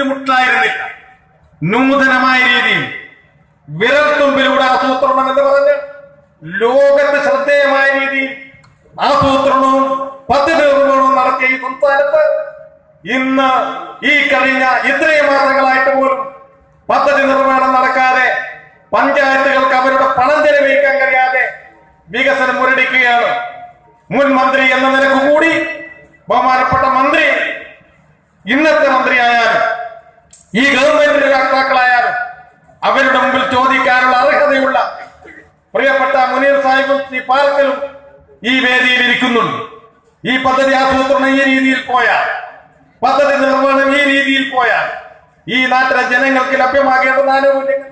ബുദ്ധിമുട്ടിലായിരുന്നില്ല നൂതനമായ രീതിയിൽ വിരൽത്തുമ്പിലൂടെ ആസൂത്രണം എന്ന് പറഞ്ഞ് ലോകത്ത് ശ്രദ്ധേയമായ രീതിയിൽ ആസൂത്രണവും പദ്ധതി നിർമ്മാണവും നടത്തിയ ഈ സംസ്ഥാനത്ത് ഇന്ന് ഈ കഴിഞ്ഞ ഇത്രയും മാസങ്ങളായിട്ട് പോലും പദ്ധതി നിർമ്മാണം നടക്കാതെ പഞ്ചായത്തുകൾക്ക് അവരുടെ പണം ചെലവഴിക്കാൻ കഴിയാതെ വികസനം മുരടിക്കുകയാണ്. മുൻ മന്ത്രി എന്ന നിലയ്ക്ക് കൂടി ബഹുമാനപ്പെട്ട മന്ത്രി ഇന്നത്തെ മന്ത്രിയായാലും ഈ ഗവൺമെന്റിന്റെ വക്താക്കളായാലും അവരുടെ മുമ്പിൽ ചോദിക്കാനുള്ള അർഹതയുള്ള പ്രിയപ്പെട്ട മുനീർ സാഹിബും ശ്രീ പാർക്കലും ഈ വേദിയിൽ ഇരിക്കുന്നുണ്ട്. ഈ പദ്ധതി ആസൂത്രണം ഈ രീതിയിൽ പോയാൽ പദ്ധതി നിർവഹണം ഈ രീതിയിൽ പോയാൽ ഈ നാട്ടിലെ ജനങ്ങൾക്ക് ലഭ്യമാകേണ്ടുന്ന ആനുകൂല്യങ്ങൾ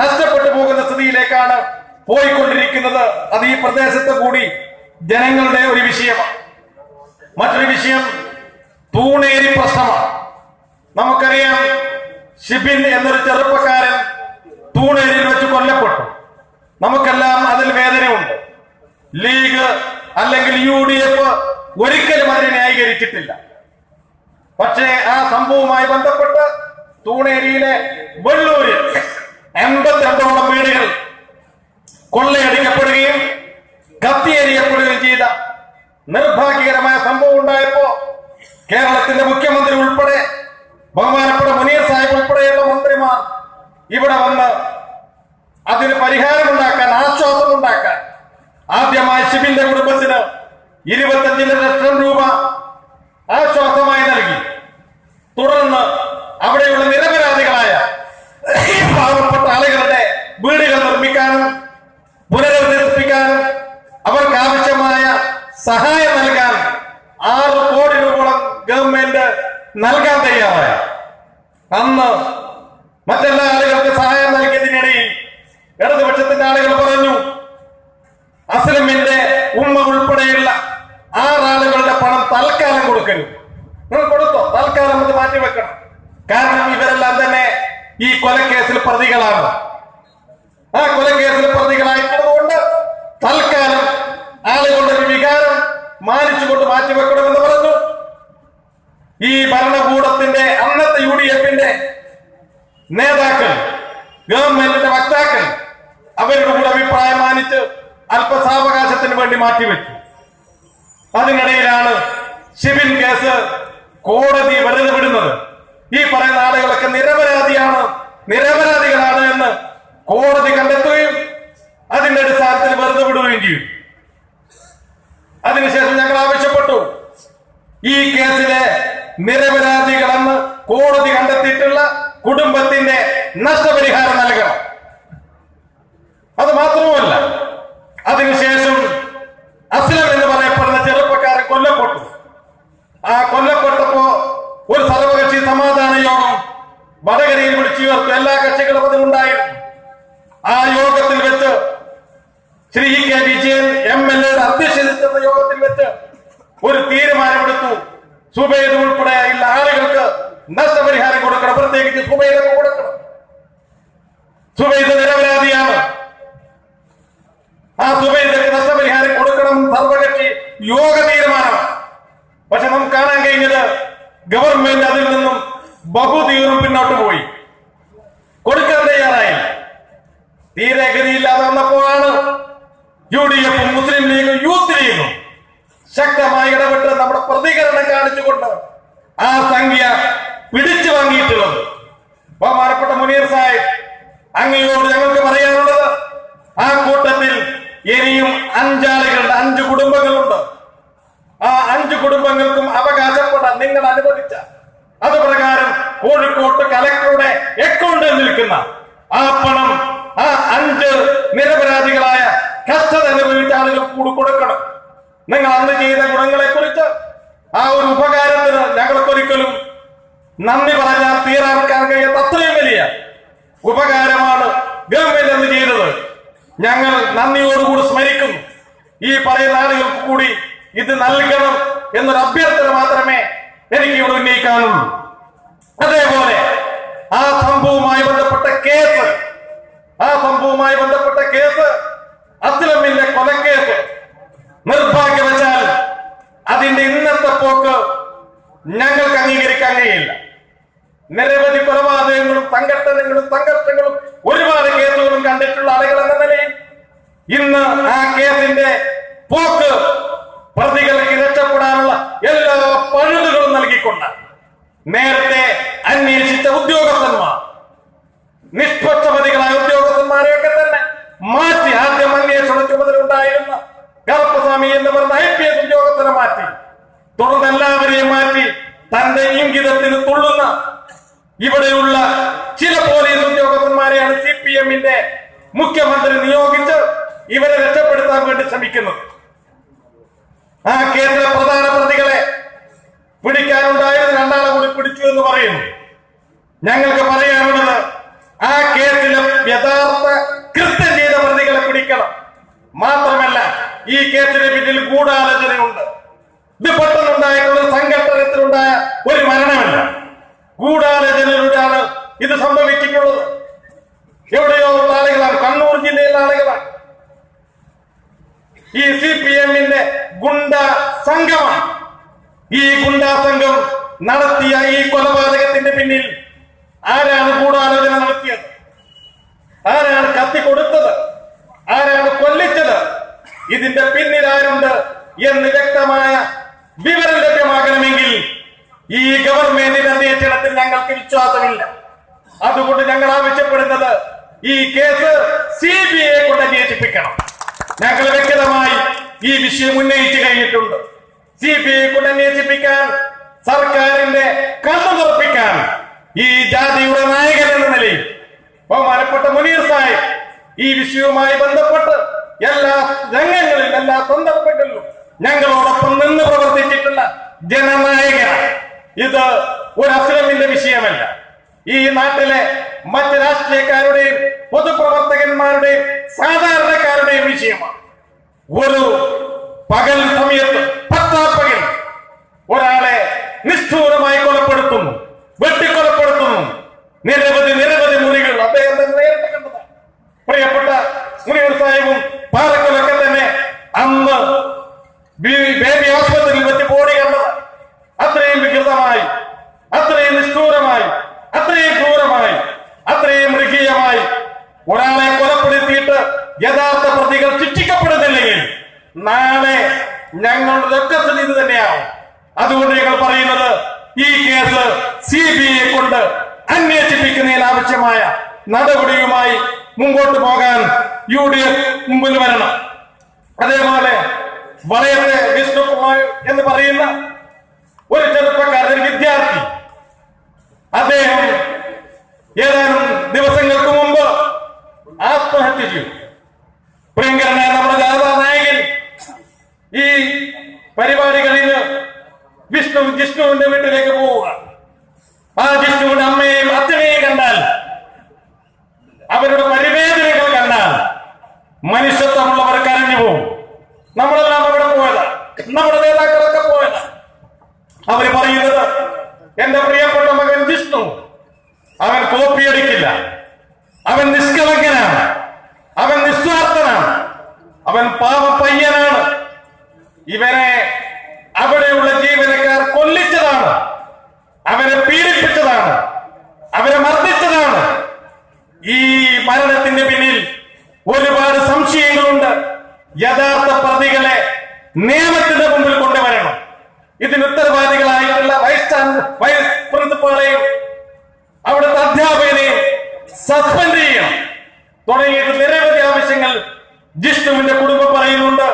നഷ്ടപ്പെട്ടു പോകുന്ന സ്ഥിതിയിലേക്കാണ് പോയിക്കൊണ്ടിരിക്കുന്നത്. അത് ഈ പ്രദേശത്ത് കൂടി ജനങ്ങളുടെ ഒരു വിഷയമാണ്. മറ്റൊരു വിഷയം തൂണേരി പ്രശ്നമാണ്. നമുക്കറിയാം ഷിബിൻ എന്നൊരു ചെറുപ്പക്കാരൻ തൂണേരിൽ വെച്ച് കൊല്ലപ്പെട്ടു. നമുക്കെല്ലാം അതിൽ വേദനയുണ്ട്. ലീഗ് അല്ലെങ്കിൽ യു ഡി എഫ് ഒരിക്കലും അതിനെ ന്യായീകരിച്ചിട്ടില്ല. പക്ഷേ ആ സംഭവവുമായി ബന്ധപ്പെട്ട് തൂണേരിയിലെ വെള്ളൂരിൽ എൺപത്തിരണ്ടോളം വീടുകൾ കൊള്ളയടിക്കപ്പെടുകയും കത്തിയേരിയപ്പെടുകയും ചെയ്ത നിർഭാഗ്യകരമായ സംഭവം ഉണ്ടായപ്പോ കേരളത്തിന്റെ മുഖ്യമന്ത്രി ഉൾപ്പെടെ ബഹുമാനപ്പെട്ട മുനീർ സാഹിബ് ഉൾപ്പെടെയുള്ള മന്ത്രിമാർ ഇവിടെ വന്ന് അതിന് പരിഹാരം ഉണ്ടാക്കാൻ ആശ്വാസം ഉണ്ടാക്കാൻ ആദ്യമായി ഷിബിന്റെ കുടുംബത്തിന് ഇരുപത്തഞ്ച് ലക്ഷം രൂപ ആശ്വാസമായി നൽകി. തുടർന്ന് അവിടെയുള്ള നിരപരാധികളായ പാവപ്പെട്ട ആളുകളുടെ വീടുകൾ നിർമ്മിക്കാനും പുനരധിവസിപ്പിക്കാനും അവർക്ക് ആവശ്യമായ സഹായം നൽകാൻ ആറ് കോടി രൂപ ഗവൺമെന്റ് നൽകാൻ തയ്യാറായ. അന്ന് മറ്റെല്ലാ ആളുകൾക്ക് സഹായം നൽകിയതിനിടയിൽ ഇടതുപക്ഷത്തിന്റെ ആളുകൾ പറഞ്ഞു അസ്ലമിന്റെ ഉമ്മ ഉൾപ്പെടെയുള്ള ആറാളുകളുടെ പണം തൽക്കാലം കൊടുക്കരുത്. നിങ്ങൾ കൊടുത്തോ? തൽക്കാലം അത് മാറ്റിവെക്കണം കാരണം ഇവരെല്ലാം തന്നെ ഈ കൊലക്കേസിൽ പ്രതികളാണ്. ആ കൊലക്കേസിൽ പ്രതികളായിട്ടുള്ളതുകൊണ്ട് തൽക്കാലം ആളുകളുടെ ഒരു വികാരം മാനിച്ചുകൊണ്ട് മാറ്റിവെക്കണമെന്ന് പറഞ്ഞു. ഈ ഭരണകൂടത്തിന്റെ അന്നത്തെ യു ഡി എഫിന്റെ നേതാക്കൾ ഗവൺമെന്റിന്റെ വക്താക്കൾ അവരുടെ കൂടെ അഭിപ്രായം മാനിച്ച് അല്പസാവകാശത്തിന് വേണ്ടി മാറ്റിവെച്ചു. അതിനിടയിലാണ് ഷിബിൻ കേസ് കോടതി വെറുതെ വിടുന്നത്. ഈ പറയുന്ന ആളുകളൊക്കെ നിരപരാധിയാണ് നിരപരാധികളാണ് എന്ന് കോടതി കണ്ടെത്തുകയും അതിന്റെ അടിസ്ഥാനത്തിൽ വെറുതെ വിടുകയും ചെയ്യും. അതിനുശേഷം ഞങ്ങൾ ആവശ്യപ്പെട്ടു. ഈ കേസിലെ നിരപരാധികളെന്ന് കോടതി കണ്ടെത്തിയിട്ടുള്ള കുടുംബത്തിന്റെ നഷ്ടപരിഹാരം നൽകണം. അത് മാത്രവുമല്ല അതിനുശേഷം അസ്ലം എന്ന് പറയപ്പെടുന്ന ചെറുപ്പക്കാരൻ കൊല്ലപ്പെട്ടു. ആ കൊല്ലപ്പെട്ടപ്പോ ഒരു സർവകക്ഷി സമാധാന യോഗം വടകരയിൽ വിളിച്ചു ചേർത്തു എല്ലാ കക്ഷികളും അതിലുണ്ടായിരുന്നു ആ യോഗത്തിൽ വെച്ച് Shri K Vijayan M L എയുടെ അധ്യക്ഷതയുള്ള യോഗത്തിൽ വെച്ച് ഒരു തീരുമാനമെടുത്തു. സുബൈദ് ഉൾപ്പെടെ നഷ്ടപരിഹാരം കൊടുക്കണം. പ്രത്യേകിച്ച് സുബൈദൊക്കെ കൊടുക്കണം. സുബൈദ നിരപരാധിയാണ്. ആ സുബൈദക്ക് നഷ്ടപരിഹാരം കൊടുക്കണം. സർവകക്ഷി യോഗ തീരുമാനം. പക്ഷെ നമുക്ക് കാണാൻ കഴിഞ്ഞത് ഗവൺമെന്റ് അതിൽ നിന്നും ബഹുതീറും പിന്നോട്ട് പോയി. കൊടുക്കാൻ തയ്യാറായി തീരെ ഗതിയില്ലാതെ വന്നപ്പോഴാണ് യു ഡി എഫും മുസ്ലിം ലീഗും യൂത്ത് ലീഗും ശക്തമായി ഇടപെട്ട് നമ്മുടെ പ്രതികരണം കാണിച്ചുകൊണ്ട് ആ സംഖ്യ I'm going to ഈ പറയുന്ന ആളുകൾക്ക് കൂടി ഇത് നൽകണം എന്നൊരു അഭ്യർത്ഥന മാത്രമേ എനിക്ക് ഇവിടെ ഉന്നയിക്കാനുള്ളൂ. അതേപോലെ ആ സംഭവവുമായി ബന്ധപ്പെട്ട കേസ് ആ സംഭവവുമായി ബന്ധപ്പെട്ട കേസ് അസ്ലമിന്റെ കൊലക്കേസ് നിർഭാഗ്യവശാൽ അതിന്റെ ഇന്നത്തെ പോക്ക് ഞങ്ങൾക്ക് അംഗീകരിക്കാൻ കഴിയില്ല. നിരവധി കൊലപാതകങ്ങളും സംഘട്ടനങ്ങളും സംഘർഷങ്ങളും ഒരുപാട് കേസുകളും കണ്ടിട്ടുള്ള ആളുകൾ എന്ന നിലയിൽ ഇന്ന് ആ കേസിന്റെ പോക്ക് പ്രതികൾക്ക് രക്ഷപ്പെടാനുള്ള എല്ലാ പഴുതുകളും നൽകിക്കൊണ്ട് നേരത്തെ അന്വേഷിച്ച ഉദ്യോഗസ്ഥന്മാർ. നിഷ്പക്ഷപതികളായ ഉദ്യോഗസ്ഥന്മാരെയൊക്കെ തന്നെ മാറ്റി ആദ്യം അന്വേഷണ ചുമതല ഉണ്ടായിരുന്ന കറുപ്പസ്വാമി എന്ന് പറഞ്ഞ ഐ പി എസ് ഉദ്യോഗസ്ഥനെ മാറ്റി തുടർന്ന് എല്ലാവരെയും മാറ്റി തന്റെ ഇംഗിതത്തിന് തുള്ളുന്ന ഇവിടെയുള്ള ചില പോലീസ് ഉദ്യോഗസ്ഥന്മാരെയാണ് സി പി എമ്മിന്റെ മുഖ്യമന്ത്രി നിയോഗിച്ച് ഇവരെ രക്ഷപ്പെടുത്താൻ വേണ്ടി ശ്രമിക്കുന്നത് ആ കേസിലെ പ്രധാന പ്രതികളെ പിടിക്കാനുണ്ടായത് രണ്ടാളെ കൂടി പിടിച്ചു എന്ന് പറയുന്നു ഞങ്ങൾക്ക് പറയാനുള്ളത് ആ കേസിലെ യഥാർത്ഥ കൃത്യം ചെയ്ത പ്രതികളെ പിടിക്കണം മാത്രമല്ല ഈ കേസിന് പിന്നിൽ ഗൂഢാലോചനയുണ്ട് ഇത് പെട്ടെന്നുണ്ടായിട്ടുള്ള സംഘട്ടനത്തിലുണ്ടായ ഒരു മരണമല്ല ഗൂഢാലോചനയിലൂടെയാണ് ഇത് സംഭവിച്ചിട്ടുള്ളത്. എവിടെയോ ഉള്ള ആളുകളാണ്. കണ്ണൂർ ജില്ലയിലെ ആളുകളാണ്. ഈ സി പി എമ്മിന്റെ ഗുണ്ട സംഘമാണ്. ഈ ഗുണ്ടാ സംഘം നടത്തിയ ഈ കൊലപാതകത്തിന്റെ പിന്നിൽ ആരാണ് ഗൂഢാലോചന നടത്തിയത്? ആരാണ് കത്തി കൊടുത്തത്? ആരാണ് കൊല്ലിച്ചത്? ഇതിന്റെ പിന്നിൽ ആരുണ്ട് എന്ന് വ്യക്തമായ വിവരം ലഭ്യമാകണമെങ്കിൽ ഈ ഗവൺമെന്റിന്റെ അന്വേഷണത്തിൽ ഞങ്ങൾക്ക് വിശ്വാസമില്ല. അതുകൊണ്ട് ഞങ്ങൾ ആവശ്യപ്പെടുന്നത് ഈ കേസ് സി ബി ഐ കൊണ്ട് അന്വേഷിപ്പിക്കണം. ഞങ്ങൾ വ്യക്തമായി ഈ വിഷയം ഉന്നയിച്ചു കഴിഞ്ഞിട്ടുണ്ട്. സി ബി ഐ കൊണ്ട് അന്വേഷിപ്പിക്കാൻ സർക്കാരിന്റെ കണ്ണു തുറപ്പിക്കാൻ ഈ ജാതിയുടെ നായകൻ എന്ന നിലയിൽ ബഹുമാനപ്പെട്ട മുനീർ സാഹിബ് ഈ വിഷയവുമായി ബന്ധപ്പെട്ട് എല്ലാ രംഗങ്ങളിലും എല്ലാ സന്ദർഭങ്ങളിലും ഞങ്ങളോടൊപ്പം നിന്ന് പ്രവർത്തിച്ചിട്ടുള്ള ജനനായകനാണ്. ഇത് ഒരു അസുരമിന്റെ വിഷയമല്ല. ഈ നാട്ടിലെ മറ്റ് രാഷ്ട്രീയക്കാരുടെയും പൊതുപ്രവർത്തകന്മാരുടെയും സാധാരണക്കാരുടെയും വിഷയമാണ്. ഒരു പകൽ സമയത്ത് പത്താപ്പകൽ ഒരാളെ നിഷ്ഠൂരമായി കൊലപ്പെടുത്തുന്നു വെട്ടിക്കൊലപ്പെടുത്തുന്നു. നിരവധി നിരവധി മുറികൾ അദ്ദേഹം നേരിട്ട് കണ്ടതാണ് പ്രിയപ്പെട്ട മുനിയൂർ സാഹിബും പാറക്കലൊക്കെ തന്നെ അന്ന് ബി- ബേബി ആശുപത്രിയിൽ വെച്ച് ബോഡി കണ്ടത് അത്രയും വികൃതമായി അത്രയും നിഷ്ഠൂരമായി അത്രയും ക്രൂരമായി അത്രയും മൃഗീയമായി ഒരാളെ കൊലപ്പെടുത്തിയിട്ട് യഥാർത്ഥ പ്രതികൾ ശിക്ഷിക്കപ്പെടുന്നില്ലെങ്കിൽ നാളെ ഞങ്ങളുടെ രക്തത്തിൽ ഇത് തന്നെയാവും അതുകൊണ്ട് ഞങ്ങൾ പറയുന്നത് ഈ കേസ് സി ബി ഐ കൊണ്ട് അന്വേഷിപ്പിക്കുന്നതിന് ആവശ്യമായ നടപടിയുമായി മുമ്പോട്ട് പോകാൻ യു ഡി എഫ് മുമ്പിൽ വരണം അതേപോലെ വളയത്തെ വിഷ്ണുകുമാർ എന്ന് പറയുന്ന ഒരു ചെറുപ്പക്കാരൻ വിദ്യാർത്ഥി അദ്ദേഹം ഏതാനും ദിവസങ്ങൾക്ക് മുമ്പ് ആത്മഹത്യ ചെയ്തു പ്രിയങ്കരനായ നമ്മുടെ ജനതാ നായകൻ ഈ പരിപാടി കഴിഞ്ഞ് വിഷ്ണു ജിഷ്ണുവിന്റെ വീട്ടിലേക്ക് പോവുക ആ ജിഷ്ണുവിന്റെ അമ്മയെയും അച്ഛനെയും കണ്ടാൽ അവരുടെ പരിവേദനകൾ കണ്ടാൽ മനുഷ്യത്വമുള്ളവർ കരഞ്ഞു പോകും നമ്മളെല്ലാം അവിടെ പോയതാ നമ്മുടെ നേതാക്കളൊക്കെ പോയതാ അവർ പറയുന്നത് എന്റെ പ്രിയപ്പെട്ട മകൻ ജിഷ്ണു അവൻ കോപ്പിയടിക്കില്ല അവൻ നിഷ്കളങ്കനാണ് അവൻ നിസ്വാർത്ഥനാണ് അവൻ പാവ പയ്യനാണ് അവിടെയുള്ള ജീവനക്കാർ കൊല്ലിച്ചതാണ്. അവരെ പീഡിപ്പിച്ചതാണ്. അവരെ മർദ്ദിച്ചതാണ്. ഈ മരണത്തിന്റെ പിന്നിൽ ഒരുപാട് സംശയങ്ങളുണ്ട്. യഥാർത്ഥ പ്രതികളെ നിയമത്തിന്റെ മുമ്പിൽ കൊണ്ടുവരണം. ഇതിന് ഉത്തരവാദികളായിട്ടുള്ള വൈസ് ചാൻസലർ വൈസ് പ്രിൻസിപ്പാളെയും അവിടുത്തെ അധ്യാപകനെയും സസ്പെൻഡ് ചെയ്യണം. തുടങ്ങിയിട്ട് നിരവധി ആവശ്യങ്ങൾ ജിഷ്ണുവിന്റെ കുടുംബം പറയുന്നുണ്ട്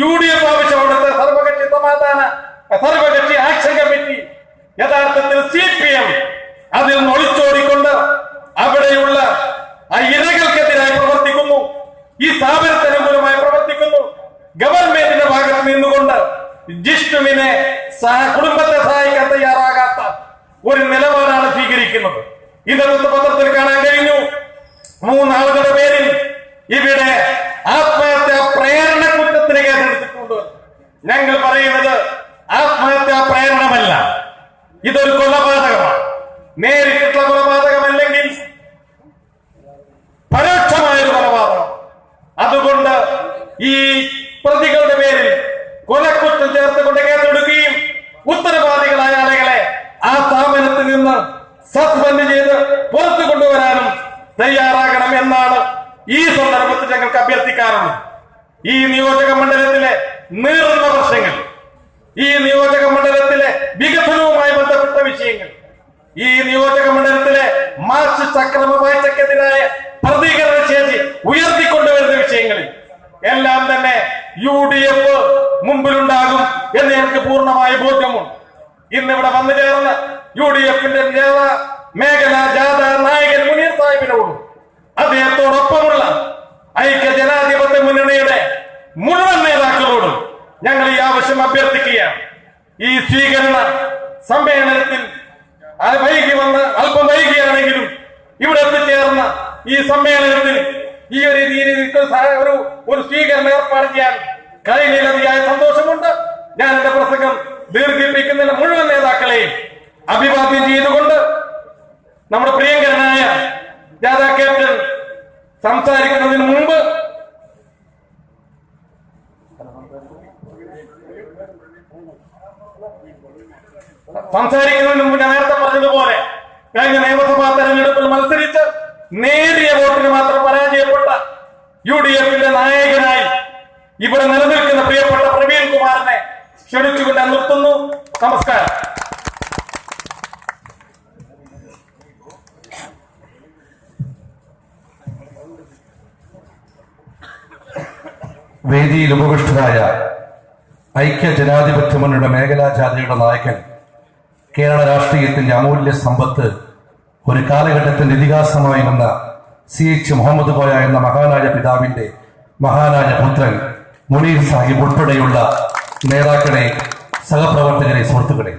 യു ഡി എഫ് ആവശ്യം അവിടുത്തെ സർവകക്ഷി സമാധാന സർവകക്ഷി ആക്ഷൻ കമ്മിറ്റി. യഥാർത്ഥത്തിൽ സി പി എം അതിൽ ഒളിച്ചോടിക്കൊണ്ട് അവിടെയുള്ള ആ ഇരകൾക്കെതിരായി പ്രവർത്തിക്കുന്നു. ഈ സ്ഥാപനത്തിനുമായി പ്രവർത്തിക്കുന്നു. ഗവൺമെന്റിന്റെ ഭാഗത്ത് നിന്നുകൊണ്ട് ജിഷ്ണുവിനെ കുടുംബത്തെ സഹായിക്കാൻ തയ്യാറാകാത്ത ഒരു നിലപാടാണ് സ്വീകരിക്കുന്നത്. ഇന്നത്തെ പത്രത്തിൽ കാണാൻ കഴിഞ്ഞു. മൂന്നാളുകളുടെ പേരിൽ ഇവിടെ ഞങ്ങൾ പറയുന്നത് ആത്മഹത്യാ പ്രേരണമല്ല. ഇതൊരു കൊലപാതകമാണ്. നേരിട്ടുള്ള കൊലപാതകമല്ലെങ്കിൽ പരോക്ഷമായ ഒരു കൊലപാതകം. അതുകൊണ്ട് ഈ പ്രതികളുടെ പേരിൽ കൊലക്കുറ്റം ചേർത്തുകൊണ്ട് കേസെടുക്കുകയും ഉത്തരവാദികളായ ആളുകളെ ആ സ്ഥാപനത്തിൽ നിന്ന് സസ്പെൻഡ് ചെയ്ത് പുറത്തു കൊണ്ടുവരാനും തയ്യാറാകണം എന്നാണ് ഈ സന്ദർഭത്തിൽ ഞങ്ങൾക്ക് അഭ്യർത്ഥിക്കാറുള്ളത് ഈ നിയോജക മണ്ഡലത്തിലെ നീറുന്ന പ്രശ്നങ്ങൾ ഈ നിയോജക മണ്ഡലത്തിലെ വികസനവുമായി ബന്ധപ്പെട്ട വിഷയങ്ങൾ. ഈ നിയോജക മണ്ഡലത്തിലെ മാർക്സിസ്റ്റ് അക്രമവാഴ്ചക്കെതിരായ പ്രതികരണ ശേഷി ഉയർത്തിക്കൊണ്ടുവരുന്ന വിഷയങ്ങളിൽ എല്ലാം തന്നെ യു ഡി എഫ് മുമ്പിലുണ്ടാകും എന്ന് എനിക്ക് പൂർണമായ ബോധ്യമുണ്ട്. ഇന്ന് ഇവിടെ വന്നു ചേർന്ന യു ഡി എഫിന്റെ നേതാ മേഖല ജാഥ നായകൻ മുനീർ സാഹിബിനോടും അദ്ദേഹത്തോടൊപ്പമുള്ള ഐക്യ ജനാധിപത്യ മുന്നണിയുടെ മുഴുവൻ നേതാക്കളോടും ഈ അഭ്യർത്ഥിക്കുകയാണ്. ഈ സ്വീകരണ സമ്മേളനത്തിൽ വൈകി വന്ന് അല്പം വൈകിയാണെങ്കിലും ഇവിടെ എത്തിച്ചേർന്ന ഈ സമ്മേളനത്തിൽ ഈ ഒരു രീതിയിൽ ഒരു ഒരു സ്വീകരണം ഏർപ്പാട് ചെയ്യാൻ കഴിഞ്ഞതിലധികമായ സന്തോഷമുണ്ട്. ഞാൻ എന്റെ പ്രസംഗം ദീർഘിപ്പിക്കുന്നതിന് മുഴുവൻ നേതാക്കളെയും അഭിവാദ്യം ചെയ്തുകൊണ്ട് നമ്മുടെ പ്രിയങ്കരനായ ജാഥാ ക്യാപ്റ്റൻ സംസാരിക്കുന്നതിന് മുമ്പ് സംസാരിക്കുന്നതിന് മുമ്പ് ഞാൻ നേരത്തെ പറഞ്ഞതുപോലെ കഴിഞ്ഞ നിയമസഭാ തെരഞ്ഞെടുപ്പിൽ മത്സരിച്ച് നേരിയ വോട്ടിന് മാത്രം പരാജയപ്പെട്ട യു ഡി എഫിന്റെ നായകനായി ഇവിടെ നിലനിൽക്കുന്ന പ്രിയപ്പെട്ട പ്രവീൺ കുമാറിനെ ക്ഷണിച്ചുകൊണ്ട് നിർത്തുന്നു. നമസ്കാരം. വേദിയിൽ ഉപവിഷ്ടരായ ഐക്യ ജനാധിപത്യ മുന്നണിയുടെ മേഖലാ ജാഥയുടെ നായകൻ. കേരള രാഷ്ട്രീയത്തിന്റെ അമൂല്യ സമ്പത്ത് ഒരു കാലഘട്ടത്തിന്റെ ഇതിഹാസമായി നിന്ന സി എച്ച് മുഹമ്മദ് കോയ എന്ന മഹാനായ പിതാവിന്റെ മഹാനായ പുത്രൻ മുനീർ സാഹിബ് ഉൾപ്പെടെയുള്ള നേതാക്കളെ സഹപ്രവർത്തകരെ സുഹൃത്തുക്കളെ.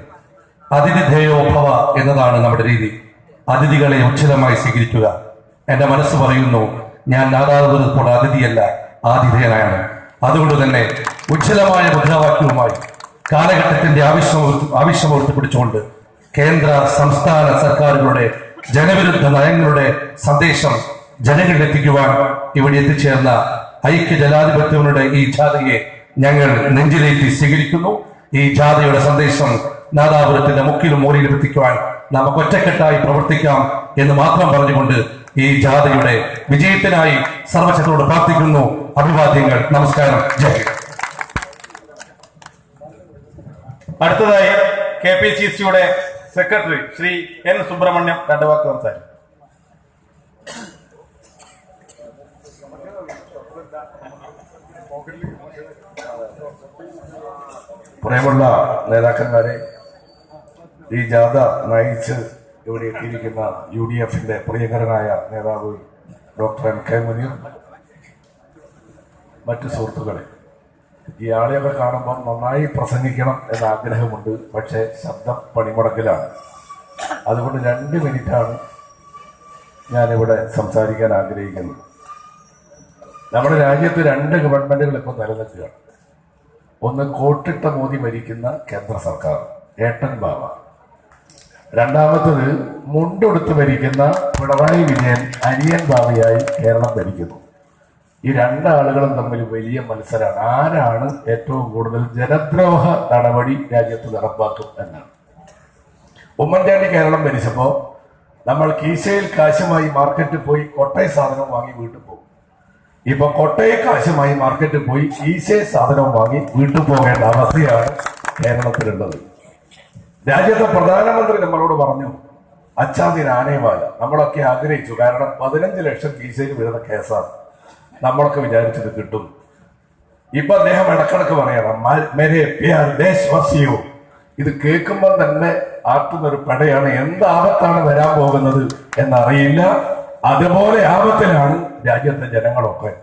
അതിഥിധേയോ ഭവ എന്നതാണ് നമ്മുടെ രീതി. അതിഥികളെ ഉച്ചിതമായി സ്വീകരിക്കുക. എന്റെ മനസ്സ് പറയുന്നു ഞാൻ നാദാപുരത്തോട് അതിഥിയല്ല ആതിഥേയനാണ് അതുകൊണ്ട് തന്നെ ഉജ്ജ്വലമായ മുദ്രാവാക്യവുമായി കാലഘട്ടത്തിന്റെ ആവശ്യം ആവശ്യമോർത്ത് പിടിച്ചുകൊണ്ട് കേന്ദ്ര സംസ്ഥാന സർക്കാരുകളുടെ ജനവിരുദ്ധ നയങ്ങളുടെ സന്ദേശം ജനങ്ങളിൽ എത്തിക്കുവാൻ ഇവിടെ എത്തിച്ചേർന്ന ഐക്യ ജനാധിപത്യങ്ങളുടെ ഈ ജാഥയെ ഞങ്ങൾ നെഞ്ചിലേറ്റി സ്വീകരിക്കുന്നു. ഈ ജാഥയുടെ സന്ദേശം നാദാപുരത്തിന്റെ മുക്കിലും മൂലയിലും എത്തിക്കുവാൻ നമുക്ക് ഒറ്റക്കെട്ടായി പ്രവർത്തിക്കാം എന്ന് മാത്രം പറഞ്ഞുകൊണ്ട് ഈ ജാഥയുടെ വിജയത്തിനായി സർവശത്തോട് പ്രാർത്ഥിക്കുന്നു. അഭിവാദ്യങ്ങൾ. നമസ്കാരം. ജയ് അടുത്തതായി കെ പി സി സിയുടെ സെക്രട്ടറി ശ്രീ എൻ സുബ്രഹ്മണ്യം രണ്ടു വാക്ക് സംസാരിക്കും. പ്രിയമുള്ള നേതാക്കന്മാരെ ഈ ജാഥ നയിച്ച് ഇവിടെ എത്തിയിരിക്കുന്ന യു ഡി എഫിന്റെ പ്രിയങ്കരനായ നേതാവ് ഡോക്ടർ എം കെ മുനീർ മറ്റു സുഹൃത്തുക്കളെ. ഈ ആളെയൊക്കെ കാണുമ്പോൾ നന്നായി പ്രസംഗിക്കണം എന്ന ആഗ്രഹമുണ്ട്. പക്ഷേ ശബ്ദം പണിമുടക്കിലാണ്. അതുകൊണ്ട് രണ്ട് മിനിറ്റാണ് ഞാനിവിടെ സംസാരിക്കാൻ ആഗ്രഹിക്കുന്നത്. നമ്മുടെ രാജ്യത്ത് രണ്ട് ഗവൺമെന്റുകൾ ഇപ്പോൾ നിലനിൽക്കുകയാണ് ഒന്ന് കോട്ടിട്ട മോദി ഭരിക്കുന്ന കേന്ദ്ര സർക്കാർ ഏട്ടൻ ബാബ രണ്ടാമത്തത് മുണ്ടെടുത്ത് ഭരിക്കുന്ന പിണറായി വിജയൻ അനിയൻ ബാബയായി കേരളം ഭരിക്കുന്നു. ഈ രണ്ടാളുകളും തമ്മിൽ വലിയ മത്സരമാണ് ആരാണ് ഏറ്റവും കൂടുതൽ ജനദ്രോഹ നടപടി രാജ്യത്ത് നടപ്പാക്കും എന്നാണ്. ഉമ്മൻചാണ്ടി കേരളം ഭരിച്ചപ്പോ നമ്മൾ കീശയിൽ കാശുമായി മാർക്കറ്റിൽ പോയി കൊട്ടയ സാധനം വാങ്ങി വീട്ടിൽ പോകും. ഇപ്പൊ കൊട്ടയ കാശുമായി മാർക്കറ്റിൽ പോയി ഈശേ സാധനം വാങ്ങി വീട്ടിൽ പോകേണ്ട അവസ്ഥയാണ് കേരളത്തിലുള്ളത്. രാജ്യത്തെ പ്രധാനമന്ത്രി നമ്മളോട് പറഞ്ഞു അച്ചാതി ആനയമാല നമ്മളൊക്കെ ആഗ്രഹിച്ചു. കാരണം പതിനഞ്ച് ലക്ഷം കീശയിൽ വരുന്ന കേസാണ്. നമ്മളൊക്കെ വിചാരിച്ചത് കിട്ടും. ഇപ്പൊ അദ്ദേഹം ഇടക്കിടക്ക് പറയണം "മ- മേരെ പ്യാർ ദേശവാസിയോ ഇത് കേൾക്കുമ്പോൾ തന്നെ ആട്ടുന്ന ഒരു പടയാണ് എന്ത് ആപത്താണ് വരാൻ പോകുന്നത് എന്നറിയില്ല. അതുപോലെ ആപത്തിലാണ് രാജ്യത്തെ ജനങ്ങളൊക്കെ.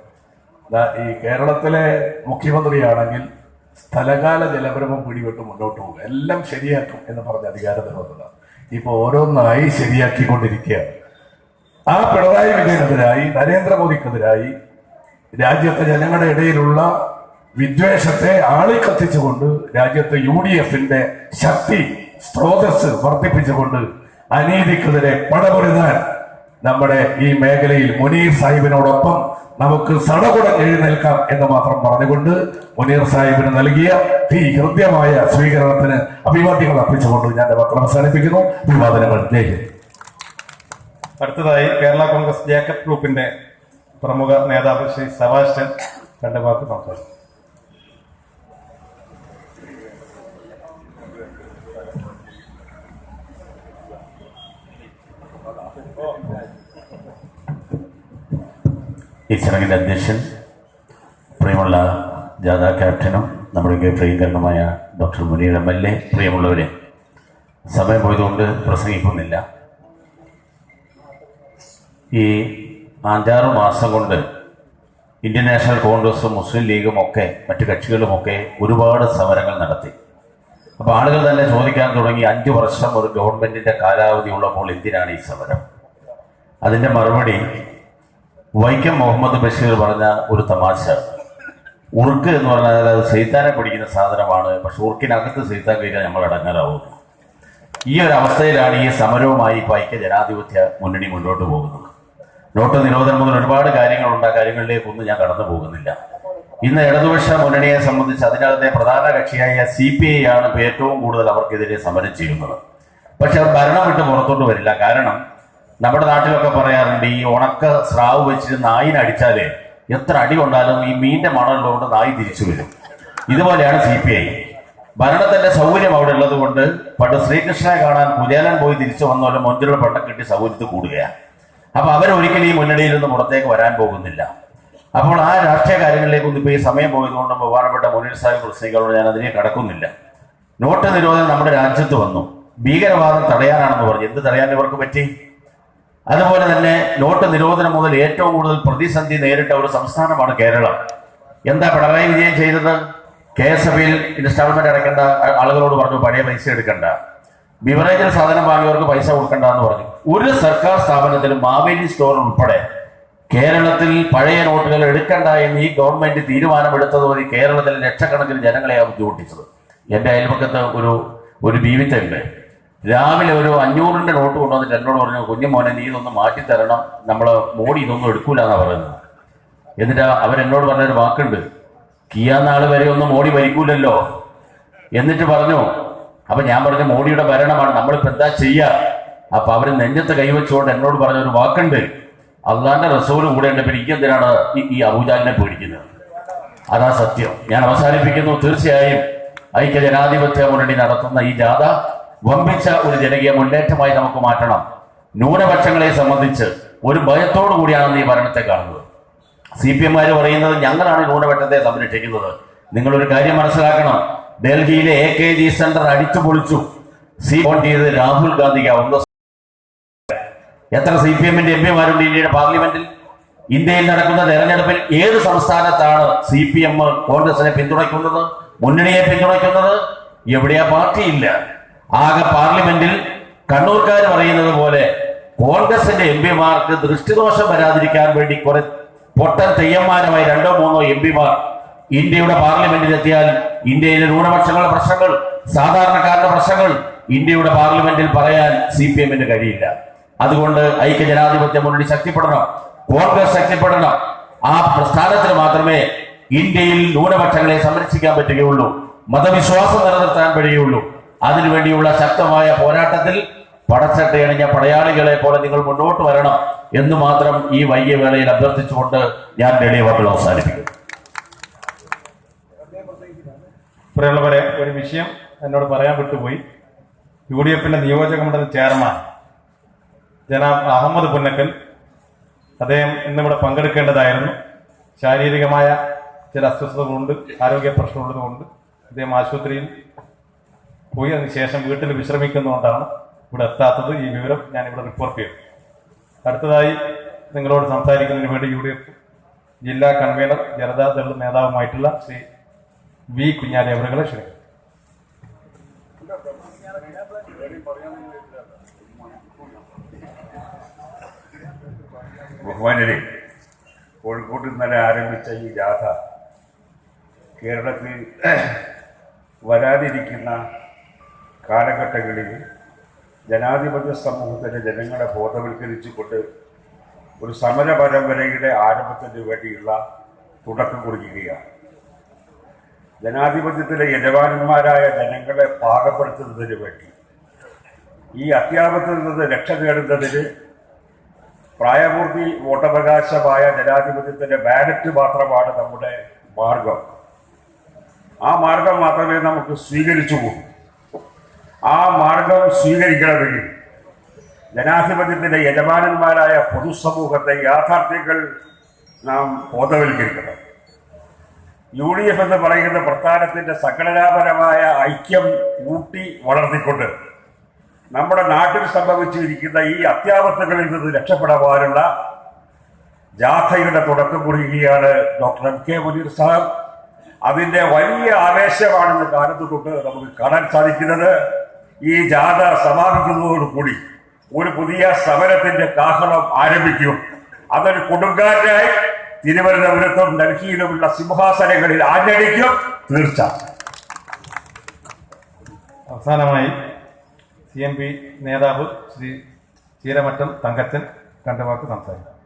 ഈ കേരളത്തിലെ മുഖ്യമന്ത്രിയാണെങ്കിൽ സ്ഥലകാല ജലപരമം പിടിവിട്ട് മുന്നോട്ട് പോകും. എല്ലാം ശരിയാക്കും എന്ന് പറഞ്ഞ അധികാരത്തിൽ വന്നത് ഇപ്പൊ ഓരോന്നായി ശരിയാക്കിക്കൊണ്ടിരിക്കുകയാണ്. ആ പിണറായി വിജയനെതിരായി നരേന്ദ്രമോദിക്കെതിരായി രാജ്യത്തെ ജനങ്ങളുടെ ഇടയിലുള്ള വിദ്വേഷത്തെ ആളിക്കത്തിച്ചുകൊണ്ട് രാജ്യത്തെ യു ഡി എഫിന്റെ ശക്തി സ്രോതസ് വർദ്ധിപ്പിച്ചുകൊണ്ട് അനീതിക്കെതിരെ പടപൊരുതാൻ നമ്മുടെ ഈ മേഖലയിൽ മുനീർ സാഹിബിനോടൊപ്പം നമുക്ക് സടകുടം എഴുന്നേൽക്കാം എന്ന് മാത്രം പറഞ്ഞുകൊണ്ട് മുനീർ സാഹിബിന് നൽകിയ ഈ ഹൃദ്യമായ സ്വീകരണത്തിന് അഭിവാദ്യങ്ങൾ അർപ്പിച്ചുകൊണ്ട് ഞാൻ പത്രം അവസാനിപ്പിക്കുന്നു. അഭിവാദനങ്ങൾ. അടുത്തതായി കേരള കോൺഗ്രസ് ജേക്കബ് ഗ്രൂപ്പിന്റെ പ്രമുഖ നേതാവ് ശ്രീ സെബാസ്റ്റ്യൻ രണ്ട് വാക്ക് സംസാരിക്കും ഈ ചടങ്ങിന്റെ അധ്യക്ഷൻ പ്രിയമുള്ള ജാഥാ ക്യാപ്റ്റനും നമ്മുടെയൊക്കെ പ്രിയങ്കരനുമായ doctor Muneer M L A പ്രിയമുള്ളവരെ സമയം പോയതുകൊണ്ട് പ്രസംഗിക്കുന്നില്ല. ഈ അഞ്ചാറ് മാസം കൊണ്ട് ഇന്ത്യൻ നാഷണൽ കോൺഗ്രസും മുസ്ലിം ലീഗും ഒക്കെ മറ്റു കക്ഷികളുമൊക്കെ ഒരുപാട് സമരങ്ങൾ നടത്തി. അപ്പോൾ ആളുകൾ തന്നെ ചോദിക്കാൻ തുടങ്ങി അഞ്ച് വർഷം ഒരു ഗവൺമെന്റിന്റെ കാലാവധി ഉള്ളപ്പോൾ എന്തിനാണ് ഈ സമരം? അതിന്റെ മറുപടി വൈക്കം മുഹമ്മദ് ബഷീർ പറഞ്ഞ ഒരു തമാശ. ഉറുക്ക് എന്ന് പറഞ്ഞാൽ അത് സൈത്താനെ പിടിക്കുന്ന സാധനമാണ് പക്ഷെ ഉറുക്കിനകത്ത് സൈത്താൻ കഴിഞ്ഞാൽ നമ്മൾ അടങ്ങാറാവുന്നു. ഈ ഒരു അവസ്ഥയിലാണ് ഈ സമരവുമായി ഇപ്പോൾ ഐക്യ ജനാധിപത്യ മുന്നണി മുന്നോട്ട് പോകുന്നത്. നോട്ട് നിരോധനം മുതൽ ഒരുപാട് കാര്യങ്ങളുണ്ട്. ആ കാര്യങ്ങളിലേക്കൊന്നും ഞാൻ കടന്നു പോകുന്നില്ല. ഇന്ന് ഇടതുപക്ഷ മുന്നണിയെ സംബന്ധിച്ച് അതിനകത്തെ പ്രധാന കക്ഷിയായ സി പി ഐ ആണ് ഏറ്റവും കൂടുതൽ അവർക്കെതിരെ സമരം ചെയ്യുന്നത്. പക്ഷെ ഭരണം വിട്ട് പുറത്തോട്ട് വരില്ല. കാരണം നമ്മുടെ നാട്ടിലൊക്കെ പറയാറുണ്ട് ഈ ഉണക്ക സ്രാവ് വെച്ചിട്ട് നായിനെ അടിച്ചാലേ എത്ര അടി കൊണ്ടാലും ഈ മീന്റെ മണമുള്ളതുകൊണ്ട് നായി തിരിച്ചു വരും. ഇതുപോലെയാണ് സി പി ഐ ഭരണത്തിന്റെ സൗകര്യം അവിടെ ഉള്ളത് കൊണ്ട് പണ്ട് ശ്രീകൃഷ്ണനെ കാണാൻ കുചേലൻ പോയി തിരിച്ചു വന്നോലും മൊഞ്ചിലുള്ള പണ്ടം കിട്ടി സൗകര്യത്തിൽ കൂടുകയാണ്. അപ്പൊ അവരൊരിക്കലും ഈ മുന്നണിയിൽ നിന്ന് പുറത്തേക്ക് വരാൻ പോകുന്നില്ല. അപ്പോൾ ആ രാഷ്ട്രീയ കാര്യങ്ങളിലേക്കൊന്നും ഇപ്പൊ ഈ സമയം പോയതുകൊണ്ട് ബഹുമാനപ്പെട്ട മുനീർ സാഹിബ് പ്രസംഗികളോട് ഞാൻ അതിനെ കടക്കുന്നില്ല. നോട്ട് നിരോധനം നമ്മുടെ രാജ്യത്ത് വന്നു. ഭീകരവാദം തടയാനാണെന്ന് പറഞ്ഞു. എന്ത് തടയാൻ ഇവർക്ക് പറ്റി? അതുപോലെ തന്നെ നോട്ട് നിരോധനം മുതൽ ഏറ്റവും കൂടുതൽ പ്രതിസന്ധി നേരിട്ട ഒരു സംസ്ഥാനമാണ് കേരളം. എന്താ പിണറായി വിജയൻ ചെയ്തത്? കെ എസ് എഫ് ഇൻസ്റ്റാൾമെന്റ് അടയ്ക്കേണ്ട ആളുകളോട് പറഞ്ഞു പഴയ പൈസ എടുക്കണ്ട. ബിവറേജിൽ സാധനം വാങ്ങിയവർക്ക് പൈസ കൊടുക്കണ്ടെന്ന് പറഞ്ഞു. ഒരു സർക്കാർ സ്ഥാപനത്തിലും മാവേലി സ്റ്റോർ ഉൾപ്പെടെ കേരളത്തിൽ പഴയ നോട്ടുകൾ എടുക്കണ്ട എന്ന് ഈ ഗവൺമെന്റ് തീരുമാനമെടുത്തത് വഴി കേരളത്തിൽ ലക്ഷക്കണക്കിന് ജനങ്ങളെയാണ് ബുദ്ധിമുട്ടിച്ചത്. എന്റെ അയൽപക്കത്ത് ഒരു ഒരു ബീവിത്തുണ്ട് രാവിലെ ഒരു അഞ്ഞൂറിന്റെ നോട്ട് കൊണ്ടുവന്നിട്ട് എന്നോട് പറഞ്ഞു കുഞ്ഞുമോനെ നീ ഇതൊന്ന് മാറ്റിത്തരണം നമ്മൾ മോഡി ഇതൊന്നും എടുക്കൂല എന്നാ പറയുന്നത്. എന്നിട്ട് അവരെന്നോട് പറഞ്ഞൊരു വാക്കുണ്ട് കിയാ നാൾ വരെ ഒന്നും മോഡി ഭരിക്കൂലല്ലോ. എന്നിട്ട് പറഞ്ഞു അപ്പൊ ഞാൻ പറഞ്ഞ മോഡിയുടെ ഭരണമാണ് നമ്മളിപ്പോ എന്താ ചെയ്യാ? അപ്പൊ അവർ നെഞ്ഞത്ത് കൈവച്ചുകൊണ്ട് എന്നോട് പറഞ്ഞ ഒരു വാക്കുണ്ട്. അള്ളാന്റെ റസൂൽ കൂടെ ഉണ്ട് എനിക്ക് എന്തിനാണ് ഈ- ഈ അബൂജാലിനെ പേടിക്കുന്നത്? അതാ സത്യം. ഞാൻ അവസാനിപ്പിക്കുന്നു തീർച്ചയായും ഐക്യ ജനാധിപത്യ മുന്നണി നടത്തുന്ന ഈ ജാഥ വമ്പിച്ച ഒരു ജനകീയ മുന്നേറ്റമായി നമുക്ക് മാറ്റണം. ന്യൂനപക്ഷങ്ങളെ സംബന്ധിച്ച് ഒരു ഭയത്തോടു കൂടിയാണ് ഈ ഭരണത്തെ കാണുന്നത്. സി പി എംമാർ പറയുന്നത് ഞങ്ങളാണ് ന്യൂനപക്ഷത്തെ സംരക്ഷിക്കുന്നത്. നിങ്ങളൊരു കാര്യം മനസ്സിലാക്കണം. ഡൽഹിയിലെ എ കെ ജി സെന്റർ അടിച്ചു പൊളിച്ചു സി വോട്ട് ചെയ്ത് രാഹുൽ ഗാന്ധിക്കാവുന്ന എത്ര സി പി എമ്മിന്റെ എം പിമാരുണ്ട് ഇന്ത്യയുടെ പാർലമെന്റിൽ? ഇന്ത്യയിൽ നടക്കുന്ന തെരഞ്ഞെടുപ്പിൽ ഏത് സംസ്ഥാനത്താണ് സി പി എം കോൺഗ്രസിനെ പിന്തുണയ്ക്കുന്നത്? മുന്നണിയെ പിന്തുണയ്ക്കുന്നത്? എവിടെയാ പാർട്ടിയില്ല. ആകെ പാർലമെന്റിൽ കണ്ണൂർക്കാർ പറയുന്നത് പോലെ കോൺഗ്രസിന്റെ എം പിമാർക്ക് ദൃഷ്ടിദോഷം വരാതിരിക്കാൻ വേണ്ടി കുറെ പൊട്ടൻ തെയ്യന്മാരുമായി രണ്ടോ മൂന്നോ എം പിമാർ ഇന്ത്യയുടെ പാർലമെന്റിലെത്തിയാൽ ഇന്ത്യയിലെ ന്യൂനപക്ഷങ്ങളുടെ പ്രശ്നങ്ങൾ സാധാരണക്കാരുടെ പ്രശ്നങ്ങൾ ഇന്ത്യയുടെ പാർലമെന്റിൽ പറയാൻ സി പി എമ്മിന് കഴിയില്ല. അതുകൊണ്ട് ഐക്യ ജനാധിപത്യ മുന്നണി ശക്തിപ്പെടണം കോൺഗ്രസ് ശക്തിപ്പെടണം. ആ പ്രസ്ഥാനത്തിന് മാത്രമേ ഇന്ത്യയിൽ ന്യൂനപക്ഷങ്ങളെ സംരക്ഷിക്കാൻ പറ്റുകയുള്ളൂ മതവിശ്വാസം നിലനിർത്താൻ കഴിയുള്ളൂ. അതിനുവേണ്ടിയുള്ള ശക്തമായ പോരാട്ടത്തിൽ പടച്ചട്ടയണിഞ്ഞ പടയാളികളെ പോലെ നിങ്ങൾ മുന്നോട്ട് വരണം എന്ന് മാത്രം ഈ വൈകിയ വേളയിൽ അഭ്യർത്ഥിച്ചുകൊണ്ട് ഞാൻ എളിയ വാക്കുകൾ അവസാനിപ്പിക്കുന്നു. പ്രിയമുള്ളവരെ ഒരു വിഷയം എന്നോട് പറയാൻ വിട്ടുപോയി. യു ഡി എഫിന്റെ നിയോജക മണ്ഡലം ചെയർമാൻ ജനാബ് അഹമ്മദ് പുന്നക്കൽ അദ്ദേഹം ഇന്നിവിടെ പങ്കെടുക്കേണ്ടതായിരുന്നു. ശാരീരികമായ ചില അസ്വസ്ഥതകളുണ്ട് ആരോഗ്യ പ്രശ്നമുള്ളതുകൊണ്ട് അദ്ദേഹം ആശുപത്രിയിൽ പോയി അതിനുശേഷം വീട്ടിൽ വിശ്രമിക്കുന്നതുകൊണ്ടാണ് ഇവിടെ എത്താത്തത്. ഈ വിവരം ഞാൻ ഇവിടെ റിപ്പോർട്ട് ചെയ്തു. അടുത്തതായി നിങ്ങളോട് സംസാരിക്കുന്നതിന് വേണ്ടി യു ജില്ലാ കൺവീനർ ജനതാദൾ നേതാവുമായിട്ടുള്ള ശ്രീ വി കുഞ്ഞാലി അവരുകളെ ക്ഷണിക്കുന്നു. ബഹുമാനരെ കോഴിക്കോട്ട് ഇന്നലെ ആരംഭിച്ച ഈ ജാഥ കേരളത്തിൽ വരാതിരിക്കുന്ന കാലഘട്ടങ്ങളിൽ ജനാധിപത്യ സമൂഹത്തിലെ ജനങ്ങളെ ബോധവൽക്കരിച്ചുകൊണ്ട് ഒരു സമര പരമ്പരയുടെ ആരംഭത്തിന് വേണ്ടിയുള്ള തുടക്കം കുറിക്കുകയാണ്. ജനാധിപത്യത്തിലെ യജമാനന്മാരായ ജനങ്ങളെ പാകപ്പെടുത്തുന്നതിന് വേണ്ടി. ഈ അത്യാപത്തിൽ നിന്ന് രക്ഷ നേടുന്നതിന് പ്രായപൂർത്തി വോട്ടവകാശമായ ജനാധിപത്യത്തിന്റെ ബാലറ്റ് മാത്രമാണ് നമ്മുടെ മാർഗം. ആ മാർഗം മാത്രമേ നമുക്ക് സ്വീകരിച്ചു പോകൂ. ആ മാർഗം സ്വീകരിക്കണമെങ്കിൽ ജനാധിപത്യത്തിന്റെ യജമാനന്മാരായ പൊതുസമൂഹത്തെ യാഥാർത്ഥ്യങ്ങൾ നാം ബോധവൽക്കരിക്കണം. യു ഡി എഫ് എന്ന് പറയുന്ന പ്രസ്ഥാനത്തിന്റെ സംഘടനാപരമായ ഐക്യം കൂട്ടി വളർത്തിക്കൊണ്ട് നമ്മുടെ നാട്ടിൽ സംഭവിച്ചിരിക്കുന്ന ഈ അത്യാപത്തുകളിൽ നിന്ന് രക്ഷപ്പെടാനുള്ള ജാഥയുടെ തുടക്കം കുറിക്കുകയാണ് ഡോക്ടർ എം കെ മുനീർ സാഹബ്. അതിന്റെ വലിയ ആവേശമാണെന്ന് കാലത്ത് നമുക്ക് കാണാൻ സാധിക്കുന്നത് ഈ ജാഥ സമാപിക്കുന്നതോടുകൂടി ഒരു പുതിയ സമരത്തിന്റെ കാഹളം ആരംഭിക്കും. അതൊരു കൊടുങ്കാറ്റായി തിരുവനന്തപുരത്തും ഡൽഹിയിലുമുള്ള സിംഹാസനങ്ങളിൽ ആഞ്ഞടിക്കും തീർച്ച. അവസാനമായി സി എം പി നേതാവ് ശ്രീ ചീരമറ്റം തങ്കച്ചൻ രണ്ട് വാക്ക് സംസാരിക്കും.